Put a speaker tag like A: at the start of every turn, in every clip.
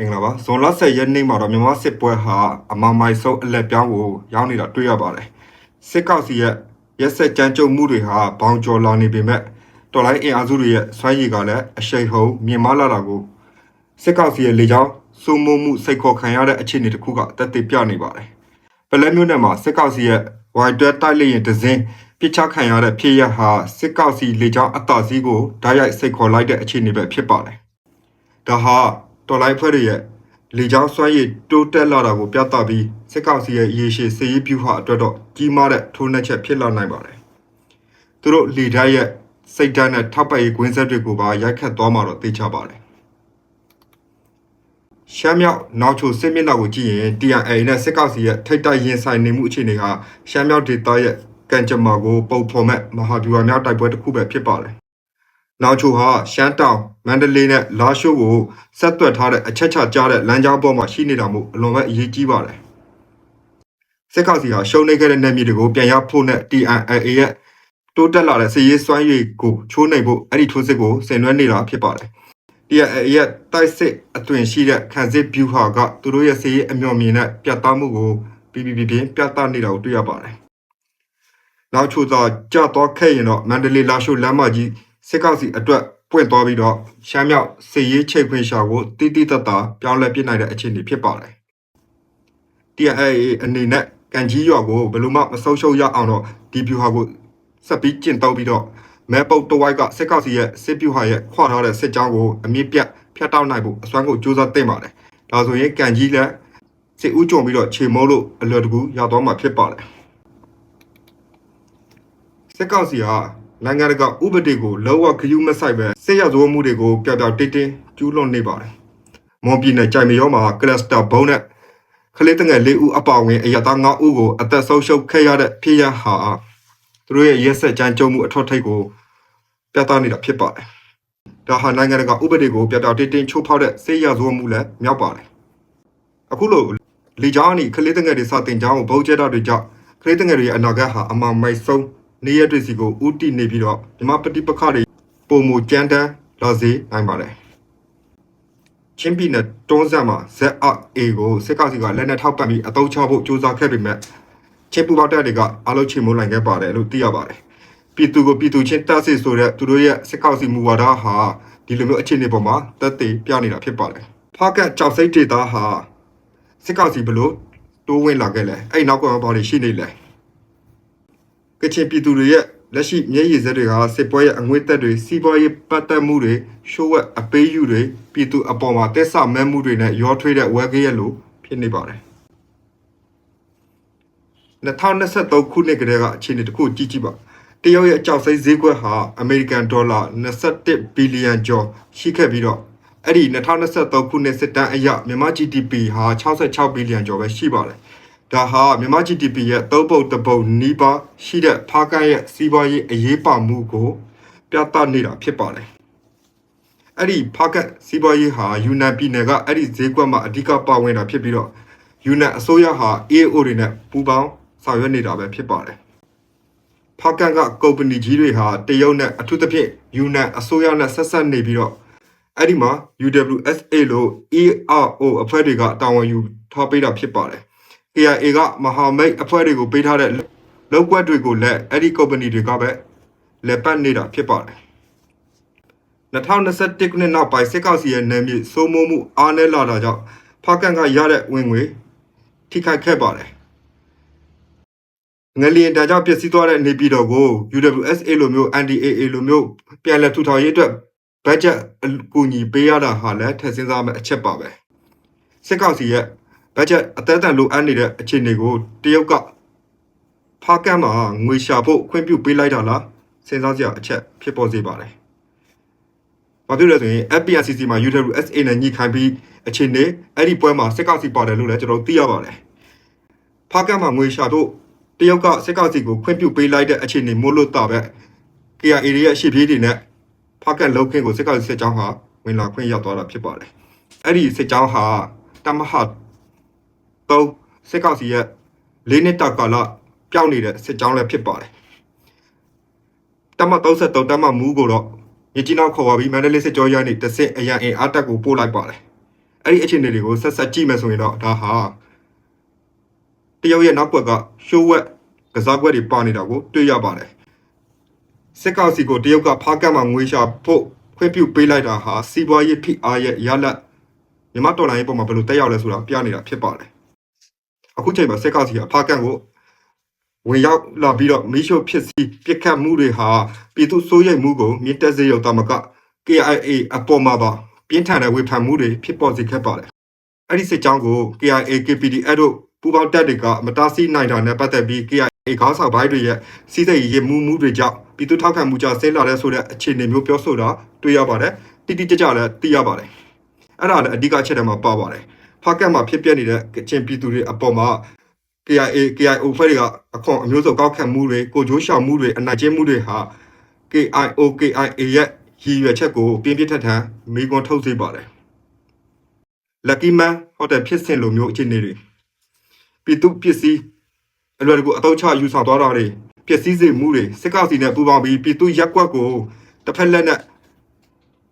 A: မင်္ဂလာပါဇွန်လ10ရက်နေ့မှာတော့မြန်မာစစ်ပွဲဟာအမောင်မိုင်ဆုံးအလက်ပြောင်းကိုရောက်နေတာတွေ့ရပါတယ်စစ်ကောက်စီရဲ့ရက်ဆက်ကြမ်းကြုတ်မှုတွေဟာဘောင်ကျော်လာနေပေမဲ့တော်လိုင်းအင်အားစုတွေရဲ့ဆွမ်းရည်ကလည်းအရှိန်ဟုန်မြင့်မားလာတာကိုစစ်ကောက်စီရဲ့လေကြောင်းစုံမမှုစိတ်ခေါ်ခံရတဲ့အခြေအနေတစ်ခုကတက်တည်ပြနေပါတယ်ပလဲမျိုးနယ်မှာစစ်ကောက်စီရဲ့ဝိုင်တွဲတိုက်လေရင်တစင်းပြစ်ချခံရတဲ့ဖြစ်ရဟာစစ်ကောက်စီလေကြောင်းအတားစီးကိုဓာတ်ရိုက်စိတ်ခေါ်လိုက်တဲ့အခြေအနေပဲဖြစ်ပါတယ်ဒါဟာ တော်လိုင်းဖွဲ့တွေရဲ့လေကြောင်းစွမ်းရည်တိုးတက်လာတာကိုပြသပြီးစစ်ကောင်စီရဲ့ရေရှည်စည်ရေးပြုဟာအတွက်တော့ကြီးမားတဲ့ထိုးနှက်ချက်ဖြစ်လာနိုင်ပါတယ်။သူတို့လေဓာတ်ရဲ့စိတ်ဓာတ်နဲ့ထောက်ပံ့ရေးကွင်းဆက်တွေကိုပါရိုက်ခတ်သွားမှာတော့သိချပါတယ်။ရှမ်းမြောက်နောက်ချိုစစ်မျက်နှာကိုကြည့်ရင် TNA နဲ့စစ်ကောင်စီရဲ့ထိတ်တိုက်ရင်ဆိုင်နေမှုအခြေအနေဟာရှမ်းမြောက်ဒေသရဲ့ကံကြမ္မာကိုပုံဖော်မဲ့မဟာဗျူဟာမြောက်တိုက်ပွဲတစ်ခုပဲဖြစ်ပါတယ်။ နောက်ချိုဟာရှမ်းတောင်မန္တလေးနဲ့လာရှိုးကိုဆက်သွယ်ထားတဲ့အချက်ချကြတဲ့လမ်းကြောင်းပေါ်မှာရှိနေတာမို့အလွန်ပဲအရေးကြီးပါတယ်စစ်ကောင်စီဟာရှုံးနေခဲ့တဲ့နယ်မြေတွေကိုပြန်ရဖို့နဲ့ TNA ရဲ့တိုးတက်လာတဲ့စစ်ရေးစွမ်းရည်ကိုချိုးနှိမ်ဖို့အဲ့ဒီထိုးစစ်ကိုဆင်နွှဲနေတာဖြစ်ပါတယ် TNA ရဲ့တိုက်စစ်အသွင်ရှိတဲ့ခံစစ်ဗျူဟာကသူတို့ရဲ့စစ်ရေးအမျှော်မြင်တဲ့ပြတ်သားမှုကိုပြီးပြီးပြင်းပြတ်သားနေတာကိုတွေ့ရပါတယ်နောက်ချိုသာကြတော့ခဲ့ရင်တော့မန္တလေးလာရှိုးလမ်းမကြီး စစ်ကောက်စီအတွက်ပွင့်သွားပြီးတော့ရှမ်းမြောက်စစ်ရေးချိတ်ခွင်ရှာကိုတိတိတတ်တာပြောင်းလဲပြစ်နိုင်တဲ့အခြေအနေဖြစ်ပါတယ်။ TNA အနေနဲ့ကန်ကြီးရွာကိုဘယ်လိုမှမဆုံးရှုံးရအောင်တော့ဒီဗျူဟာကိုဆက်ပြီးကျင့်သုံးပြီးတော့မဲပုတ်တဝိုက်ကစစ်ကောက်စီရဲ့စစ်ဗျူဟာရဲ့ခွာထားတဲ့စစ်ကြောင်းကိုအမြင့်ပြတ်ဖျက်တောက်နိုင်ဖို့အစွမ်းကိုစူးစမ်းသင့်ပါတယ်။ဒါဆိုရင်ကန်ကြီးလည်းစစ်ဦးကြုံပြီးတော့ခြေမိုးလို့အလွယ်တကူရောက်သွားမှာဖြစ်ပါတယ်။စစ်ကောက်စီဟာ နိုင်ငံတကာဥပဒေကိုလောကခယူးမဆိုင်ပဲစစ်ရဇဝမှုတွေကိုပျောက်ပျောက်တိတ်တင်းကျူးလွန်နေပါတယ်။မွန်ပြည်နယ်ကြိုင်မရောမှာကလစတာဘုံနဲ့ကလေးတငယ်၄ဦးအပါအဝင်အရသား၅ဦးကိုအသက်ဆုံးရှုံးခဲ့ရတဲ့ဖြစ်ရဟာသူတို့ရဲ့ရက်ဆက်ကြမ်းကြုတ်မှုအထောက်ထိပ်ကိုပြသနေတာဖြစ်ပါတယ်။ဒါဟာနိုင်ငံတကာဥပဒေကိုပျောက်ပျောက်တိတ်တင်းချိုးဖောက်တဲ့စစ်ရဇဝမှုလည်းမြောက်ပါတယ်။အခုလိုလေကြောင်းအနီကလေးတငယ်တွေစတင်ကြောင်းကိုဗုံးကျဲတာတွေကြောင့်ကလေးတငယ်တွေရဲ့အနာဂတ်ဟာအမှန်မိုက်ဆုံး နေရတဲ့စီကိုဥတီနေပြီးတော့ဓမ္မပฏิပက္ခတွေပုံမူကြမ်းတမ်းလာစေနိုင်ပါတယ်ချင်းပြည်နယ်တွန်းဆက်မှာ ZRA ကိုစစ်ကောင်စီကလက်နက်ထောက်ပံ့ပြီးအသုံးချဖို့ကြိုးစားခဲ့ပေမဲ့ချင်းပူပေါတက်တွေကအလုံးချေမိုးနိုင်ခဲ့ပါတယ်လို့သိရပါတယ်ပြည်သူကိုပြည်သူချင်းတက်စစ်ဆိုတဲ့သူတို့ရဲ့စစ်ကောင်စီမူဝါဒဟာဒီလိုမျိုးအခြေအနေပေါ်မှာတက်သေးပြနေတာဖြစ်ပါတယ်ဖားကတ်ကြောက်စိတ်ဒေတာဟာစစ်ကောင်စီဘလို့တိုးဝင်လာခဲ့လဲအဲ့နောက်ကဘာတွေရှိနေလဲ ကချင်ပြည်သူတွေရဲ့လက်ရှိမျက်ရည်စက်တွေကစစ်ပွဲရဲ့အငွေ့သက်တွေစီးပွားရေးပတ်သက်မှုတွေရှိုးဝက်အပေးယူတွေပြည်သူအပေါ်မှာတက်ဆမဲမှုတွေနဲ့ရောထွေးတဲ့ဝဲကရက်လိုဖြစ်နေပါတယ်2023ခုနှစ်ကတည်းကအခြေအနေတစ်ခုကြည့်ကြည့်ပါတရုတ်ရဲ့အကြောက်စိတ်ဈေးကွက်ဟာအမေရိကန်ဒေါ်လာ21ဘီလီယံကျော်ရှိခဲ့ပြီးတော့အဲ့ဒီ2023ခုနှစ်စစ်တမ်းအရမြန်မာ GDP ဟာ66ဘီလီယံကျော်ပဲရှိပါတယ် ဒါဟာမြန်မာ GDP ရဲ့သုံးပုံတစ်ပုံနီးပါးရှိတဲ့ဖားကန်းရဲ့စီးပွားရေးအရေးပါမှုကို ပြသနေတာဖြစ်ပါတယ်အဲ့ဒီဖားကန်းစီးပွားရေးဟာယူနန်ပြည်နယ်ကအဲ့ဒီဈေးကွက်မှာအဓိကပါဝင်တာဖြစ်ပြီးတော့ယူနန်အစိုးရဟာ AO တွေနဲ့ပူးပေါင်းဆောင်ရွက်နေတာပဲဖြစ်ပါတယ်ဖာကန်ကကုမ္ပဏီကြီးတွေဟာတရုတ်နဲ့အထူးသဖြင့်ယူနန်အစိုးရနဲ့ဆက်ဆက်နေပြီးတော့အဲ့ဒီမှာ UWSA လို့ ERO အဖွဲ့တွေကတာဝန်ယူထားပေးတာဖြစ်ပါတယ်။ KIA ကမဟာမိတ်အဖွဲ့တွေကိုပေးထားတဲ့လောက်ကွက်တွေကိုလည်းအဲ့ဒီကုမ္ပဏီတွေကပဲလက်ပတ်နေတာဖြစ်ပါတယ်။2021ခုနှစ်နောက်ပိုင်းစစ်ကောင်စီရဲ့နယ်မြေစိုးမိုးမှုအားနည်းလာတာကြောင့်ဖာကန်ကရတဲ့ဝင်ငွေထိခိုက်ခဲ့ပါတယ်။ငလျင်တန်ကြောင့်ပျက်စီးသွားတဲ့နေပြည်တော်ကို UWSA လိုမျိုး NDAA လိုမျိုးပြန်လည်ထူထောင်ရေးအတွက်ဘတ်ဂျက်အကူအညီပေးရတာဟာလည်းထည့်စဉ်းစားမယ့်အချက်ပါပဲစစ်ကောင်စီရဲ့ ဘတ်ဂျက်အသက်အတန်လိုအပ်နေတဲ့အခြေအနေကိုတရုတ်ကဖားကန့်မှာငွေရှာဖို့ခွင့်ပြုပေးလိုက်တာလားစဉ်းစားစရာအချက်ဖြစ်ပေါ်စေပါတယ်။ဘာဖြစ်လဲဆိုရင် FPNCC မှာ UWSA နဲ့ညှိခိုင်းပြီးအခြေအနေအဲ့ဒီပွဲမှာစစ်ကောင်စီပါတယ်လို့လည်းကျွန်တော်သိရပါတယ်။ဖားကန့်မှာငွေရှာဖို့တရုတ်ကစစ်ကောင်စီကိုခွင့်ပြုပေးလိုက်တဲ့အခြေအနေမို့လို့တာပဲ KIA ရဲ့ရှေ့ပြေးတွေနဲ့ဖားကတ်လုံခင်းကိုစစ်ကောင်စီစစ်ကြောင်းဟာဝင်လာခွင့်ရောက်သွားတာဖြစ်ပါတယ်။အဲ့ဒီစစ်ကြောင်းဟာတမဟာ 3စစ်ကောင်စီရဲ့၄နှစ်တာကာလပျောက်နေတဲ့စစ်ကြောင်းလည်းဖြစ်ပါတယ်။တမ33တမမူးကိုတော့မြကြီးနောက်ခေါ်ပါပြီးမန္တလေးစစ်ကြောရနေတစစ်အရန်အင်အားတက်ကိုပို့လိုက်ပါတယ်အဲ့ဒီအခြေအနေတွေကိုဆက်ဆက်ကြည့်မယ်ဆိုရင်တော့ဒါဟာတရုတ်ရဲ့နောက်ကွက်ကရှိုးဝက်ကစားကွက်တွေပါနေတာကိုတွေ့ရပါတယ်စစ်ကောင်စီကိုတရုတ်ကဖားကတ်မှငွေရှာဖို့ခွင့်ပြုပေးလိုက်တာဟာစီးပွားရေးဖိအားရဲ့ရလတ်မြန်မာတော်လိုင်းရဲ့ပုံမှာဘယ်လိုတက်ရောက်လဲဆိုတာပြနေတာဖြစ်ပါတယ် အခုချိန်မှာစစ်ကောင်စီကဖားကတ်ကိုဝင်ရောက်လာပြီးတော့မီးရှို့ဖြစ်စီပြစ်ခတ်မှုတွေဟာပြည်သူစိုးရိမ်မှုကိုမြင့်တက်စေရုံတမက KIA အပေါ်မှာပါပြင်းထန်တဲ့ဝေဖန်မှုတွေဖြစ်ပေါ်စေခဲ့ပါတယ်အဲ့ဒီစစ်ကြောင်းကို KIA KPD အဲ့တို့ပူးပေါင်းတပ်တွေကမတားဆီးနိုင်တာနဲ့ပတ်သက်ပြီး KIA ခေါင်းဆောင်ပိုင်းတွေရဲ့စီးစိမ်ရည်မှုမှုတွေကြောင့်ပြည်သူထောက်ခံမှုကြောင့်ဆင်းလာတဲ့ဆိုတဲ့အခြေအနေမျိုးပြောဆိုတာတွေ့ရပါတယ်တိတိကျကျလည်းသိရပါတယ်အဲ့ဒါလည်းအဓိကအချက်တည်းမှာပါပါတယ် ဖားကတ်မှာဖြစ်ပျက်နေတဲ့ကချင်ပြည်သူတွေအပေါ်မှာ KIA KIO ဖွဲ့တွေကအခွန်အမျိုးစုံကောက်ခံမှုတွေကိုကြိုးရှောင်မှုတွေအနိုင်ကျင့်မှုတွေဟာ KIO KIA ရဲ့ရည်ရွယ်ချက်ကိုပြင်းပြထန်ထန်မိကွန်ထုတ်စေပါတယ်။ Lucky Man ဟိုတယ်ဖြစ်စဉ်လိုမျိုးအခြေအနေတွေပြည်သူပစ္စည်းအလွယ်တကူအတော့ချယူဆောင်သွားတာတွေပျက်စီးစေမှုတွေစစ်ကောင်စီနဲ့ပူးပေါင်းပြီးပြည်သူရက်ကွက်ကိုတစ်ဖက်လက်နဲ့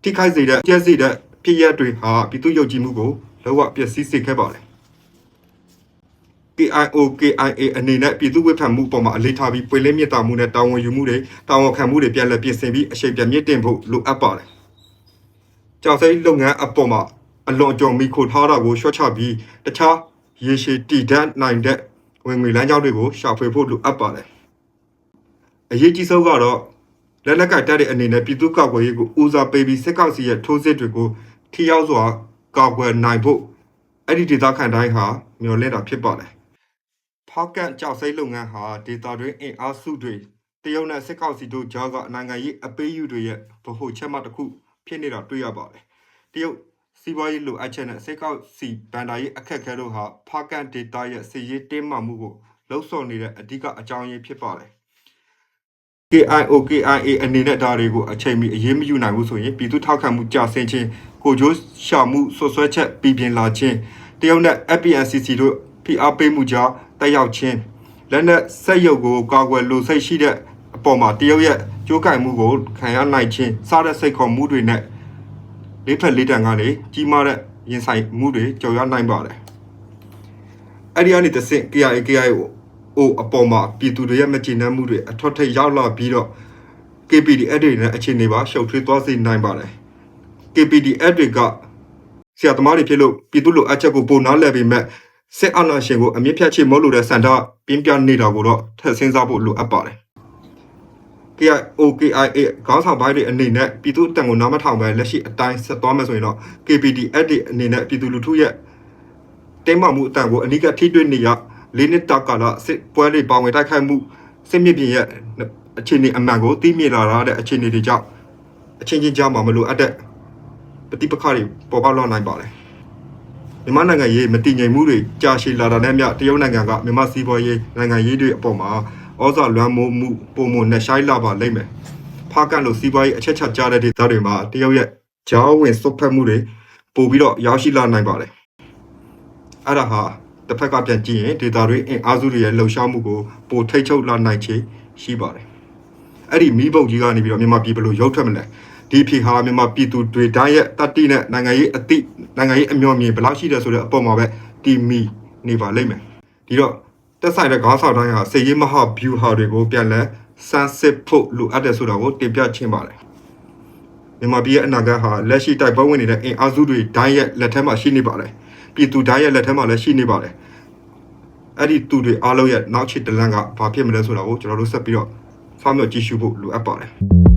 A: ထိခိုက်စေတဲ့ကျဲစေတဲ့ဖြစ်ရပ်တွေဟာပြည်သူယုံကြည်မှုကို လောကပျက်စီးစေခဲ့ပါတယ်။ KIO KIA အနေနဲ့ပြည်သူ့ဝိဖန်မှုပေါ်မှာအလေးထားပြီးပွင့်လင်းမြတ်တာမှုနဲ့တာဝန်ယူမှုတွေတာဝန်ခံမှုတွေပြန်လည်ပြင်ဆင်ပြီးအရှိန်ပြန်မြင့်တင်ဖို့လိုအပ်ပါတယ်။ကြောက်စိတ်လုပ်ငန်းအပေါ်မှာအလွန်အကျွံမိခိုထားတာကိုရှော့ချပြီးတခြားရေရှည်တည်တတ်နိုင်တဲ့ဝင်ငွေလမ်းကြောင်းတွေကိုရှာဖွေဖို့လိုအပ်ပါတယ်။အရေးကြီးဆုံးကတော့လက်လက်ကတက်တဲ့အနေနဲ့ပြည်သူ့ကာကွယ်ရေးကိုဦးစားပေးပြီးစစ်ကောင်စီရဲ့ထိုးစစ်တွေကိုထိရောက်စွာ ကာကွယ်နိုင်ဖို့အဲ့ဒီဒေသခံတိုင်းဟာမျှော်လင့်တာဖြစ်ပါတယ်။ဖောက်ကန့်ကြောက်စိမ့်လုပ်ငန်းဟာဒေတာတွင်အင်အားစုတွေတရုတ်နဲ့စစ်ကောင်စီတို့ကြားကနိုင်ငံရေးအပေးယူတွေရဲ့ဗဟိုချက်မှတ်တစ်ခုဖြစ်နေတာတွေ့ရပါတယ်။တရုတ်စီးပွားရေးလိုအပ်ချက်နဲ့စစ်ကောင်စီဗန်ဒါရေးအခက်အခဲတို့ဟာဖောက်ကန့်ဒေတာရဲ့စီရေးတင်းမာမှုကိုလှုပ်ဆော်နေတဲ့အဓိကအကြောင်းရင်းဖြစ်ပါတယ်။ KIO KIA အနေနဲ့ဒါတွေကိုအချိန်မီအရေးမယူနိုင်ဘူးဆိုရင်ပြည်သူထောက်ခံမှုကြာဆင်းခြင်းကိုကြိုးရှာမှုဆွဆွဲချက်ပြည်ပြင်းလာခြင်းတရုတ်နဲ့ FPNCC တို့ဖိအားပေးမှုကြောင့်တက်ရောက်ခြင်းလက်နက်ဆက်ရုပ်ကိုကာကွယ်လိုစိတ်ရှိတဲ့အပေါ်မှာတရုတ်ရဲ့ကြိုးကင်မှုကိုခံရနိုင်ခြင်းစားတဲ့စိတ်ခေါ်မှုတွေနဲ့လေးဖက်လေးတန်ကနေကြီးမားတဲ့ရင်ဆိုင်မှုတွေကြော်ရနိုင်ပါတယ်အဲ့ဒီအနေနဲ့သင် KIA KIO အိုအပေါ်မှာပြည်သူတွေရဲ့မကျေနပ်မှုတွေအထွတ်ထိပ်ရောက်လာပြီးတော့ KPD အက်တွေနဲ့အခြေအနေပါရှုပ်ထွေးသွားစေနိုင်ပါတယ် KPD အက်တွေကဆရာသမားတွေဖြစ်လို့ပြည်သူလိုအပ်ချက်ကိုပုံနာလဲပေမဲ့စစ်အာဏာရှင်ကိုအမြင့်ဖြတ်ချေမဟုတ်လို့တဲ့စန္ဒပြင်းပြနေတာကိုတော့ထပ်စဉ်းစားဖို့လိုအပ်ပါတယ် KIO KIA ခေါင်းဆောင်ပိုင်းတွေအနေနဲ့ပြည်သူအတန်ကိုနားမထောင်ပဲလက်ရှိအတိုင်းဆက်သွားမယ်ဆိုရင်တော့ KPD အက်တွေအနေနဲ့ပြည်သူလူထုရဲ့တင်းမာမှုအတန်ကိုအနိကထိတွေ့နေရ လေးနှစ်တာကာလစစ်ပွဲတွေပါဝင်တိုက်ခိုက်မှုစစ်မြေပြင်ရဲ့အခြေအနေအမှန်ကိုသိမြင်လာရတဲ့အခြေအနေတွေကြောင့်အချင်းချင်းကြားမှာမလို့အပ်တဲ့ပဋိပက္ခတွေပေါ်ပေါက်လာနိုင်ပါတယ်မြန်မာနိုင်ငံရေးမတည်ငြိမ်မှုတွေကြာရှည်လာတာနဲ့မျှတရုတ်နိုင်ငံကမြန်မာစီးပွားရေးနိုင်ငံရေးတွေအပေါ်မှာဩဇာလွှမ်းမိုးမှုပုံမနဲ့ရှိုင်းလာပါလိမ့်မယ်ဖားကန်လိုစီးပွားရေးအချက်ချကြတဲ့ဒေသတွေမှာတရုတ်ရဲ့ဂျားဝင်စုပ်ဖက်မှုတွေပို့ပြီးတော့ရောက်ရှိလာနိုင်ပါတယ်အဲ့ဒါဟာ တစ်ဖက်ကပြန်ကြည့်ရင်ဒေတာတွေအင်အားစုတွေရဲ့လှုပ်ရှားမှုကိုပိုထိတ်ချုပ်လာနိုင်ချေရှိပါတယ်။အဲ့ဒီမိဘုတ်ကြီးကနေပြီးတော့မြန်မာပြည်ဘယ်လိုရုပ်ထွက်မလဲ။ဒီဖြေဟာမြန်မာပြည်သူတွေတိုင်းရဲ့တတိနဲ့နိုင်ငံရေးအသည့်နိုင်ငံရေးအမျှော်မြင်ဘယ်လောက်ရှိတယ်ဆိုတဲ့အပေါ်မှာပဲတီမီနေပါလိမ့်မယ်။ဒီတော့တက်ဆိုင်တဲ့ခေါင်းဆောင်တိုင်းဟာစေရေးမဟာဗျူဟာတွေကိုပြန်လဲစမ်းစစ်ဖို့လိုအပ်တယ်ဆိုတာကိုတင်ပြချင်းပါတယ်။မြန်မာပြည်ရဲ့အနာဂတ်ဟာလက်ရှိတိုက်ပွဲဝင်နေတဲ့အင်အားစုတွေတိုင်းရဲ့လက်ထက်မှာရှိနေပါတယ်။ ပြည်သူတိုင်းရဲ့လက်ထက်မှာလည်းရှိနေပါတယ်။အဲ့ဒီသူတွေအားလုံးရဲ့နောက်ချစ်တလန့်ကဘာဖြစ်မလဲဆိုတာကိုကျွန်တော်တို့ဆက်ပြီးတော့ဖောက်မြော်ကြည့်ရှုဖို့လိုအပ်ပါတယ်။